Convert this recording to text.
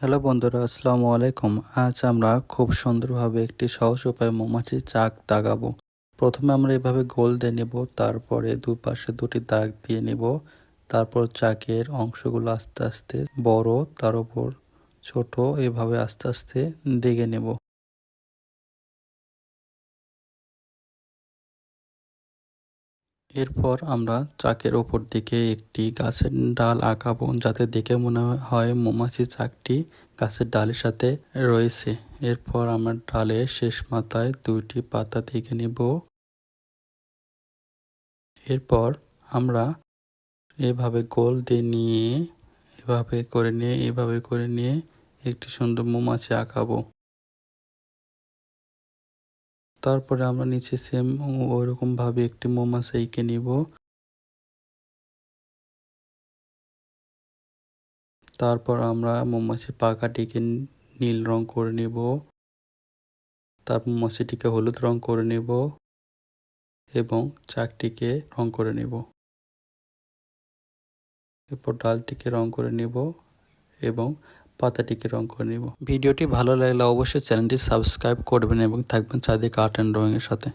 Hello বন্ধুরা, আসসালামু আলাইকুম। আজ আমরা খুব সুন্দরভাবে একটি সহজ উপায়ে মৌমাছি চাক দাগাবো। প্রথমে আমরা এভাবে গোল দিয়ে নেব, তারপরে দুপাশে দুটি দাগ দিয়ে নেব। তারপর চাকের অংশগুলো আস্তে আস্তে বড়, তার উপর ছোট, এভাবে আস্তে আস্তে দেগে নেব। এরপর আমরা চাকের ওপর দিকে একটি গাছের ডাল আঁকাবো, যাতে দেখে মনে হয় মৌমাছি চাকটি গাছের ডালের সাথে রয়েছে। এরপর আমরা ডালের শেষ মাথায় দুইটি পাতা দিকে নেব। এরপর আমরা এভাবে গোল দিয়ে নিয়ে, এভাবে করে নিয়ে, এভাবে করে নিয়ে একটি সুন্দর মৌমাছি আঁকাবো। তারপরে আমরা নিচে সেম ওইরকমভাবে একটি মৌমাছি এঁকে নিব। তারপর আমরা মৌমাছি পাখাটিকে নীল রং করে নেব। তারপর মৌমাছিটিকে হলুদ রং করে নেব এবং চাকটিকে রং করে নেব। এরপর ডালটিকে রং করে নেব এবং পাতাটিকে রং করে নিব। ভিডিওটি ভালো লাগলে অবশ্যই চ্যানেলটি সাবস্ক্রাইব করবেন এবং থাকবেন চারদিকে আর্ট অ্যান্ড ড্রয়িংয়ের সাথে।